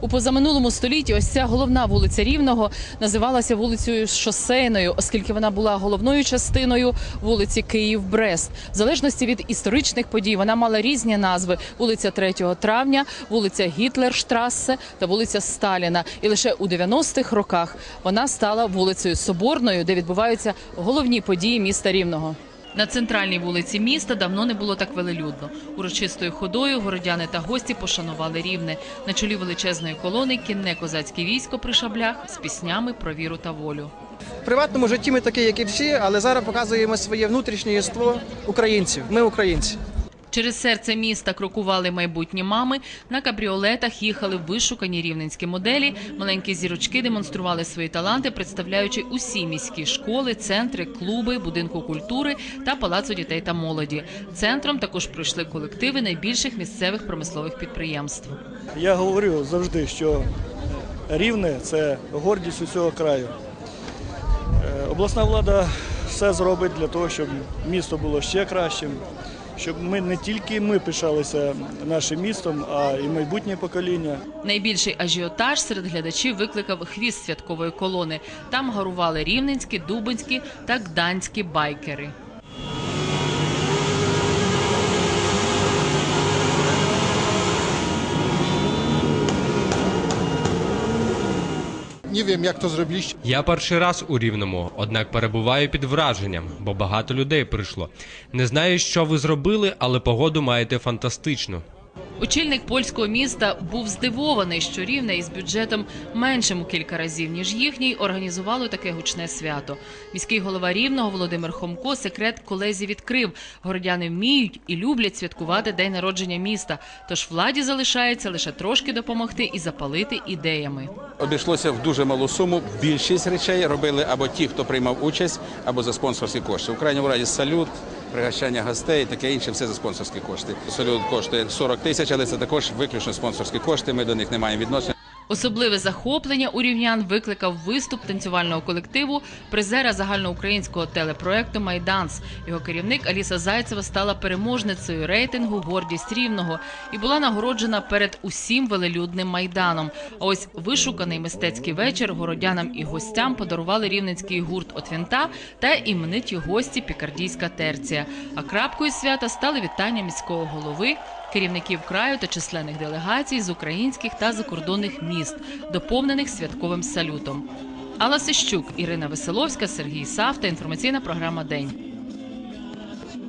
У позаминулому столітті ось ця головна вулиця Рівного називалася вулицею Шосейною, оскільки вона була головною частиною вулиці Київ-Брест. В залежності від історичних подій вона мала різні назви: вулиця 3 травня, вулиця Гітлерштрассе та вулиця Сталіна. І лише у 90-х роках вона стала вулицею Соборною, де відбуваються головні події міста Рівного. На центральній вулиці міста давно не було так велелюдно. Урочистою ходою городяни та гості пошанували рівне. На чолі величезної колони кінне козацьке військо при шаблях з піснями про віру та волю. В приватному житті ми такі, як і всі, але зараз показуємо своє внутрішнє єство українців. Ми українці. Через серце міста крокували майбутні мами. На кабріолетах їхали вишукані рівненські моделі. Маленькі зірочки демонстрували свої таланти, представляючи усі міські школи, центри, клуби, будинку культури та палацу дітей та молоді. Центром також пройшли колективи найбільших місцевих промислових підприємств. Я говорю завжди, що рівне це гордість усього краю. Е, Обласна влада все зробить для того, щоб місто було ще кращим, щоб ми не тільки ми пишалися нашим містом, а і майбутнє покоління. Найбільший ажіотаж серед глядачів викликав хвіст святкової колони. Там гарували рівненські, дубинські та гданські байкери. Nie wiem, jak to zrobiliście. Я перший раз у Рівному, однак перебуваю під враженням, бо багато людей прийшло. Не знаю, що ви зробили, але погоду маєте фантастичну. Очільник польського міста був здивований, що рівне із бюджетом меншим у кілька разів ніж їхній організувало таке гучне свято. Міський голова рівного Володимир Хомко секрет колезі відкрив. Городяни вміють і люблять святкувати день народження міста. Тож владі залишається лише трошки допомогти і запалити ідеями. Обійшлося в дуже малу суму. Більшість речей робили або ті, хто приймав участь, або за спонсорські кошти. У крайньому разі салют, пригощання гостей, таке інше, все за спонсорські кошти. Салют коштує 40 тисяч, але це також виключно спонсорські кошти. Ми до них не маємо відношення. Особливе захоплення у рівнян викликав виступ танцювального колективу призера загальноукраїнського телепроекту Майданс. Його керівник Аліса Зайцева стала переможницею рейтингу Гордість рівного і була нагороджена перед усім велелюдним майданом. А ось вишуканий мистецький вечір городянам і гостям подарували рівненський гурт Отвінта та імениті гості Пікардійська терція. А крапкою свята стали вітання міського голови керівників краю та численних делегацій з українських та закордонних міст, доповнених святковим салютом. Алла Сищук, Ірина Веселовська, Сергій Савта. Інформаційна програма День.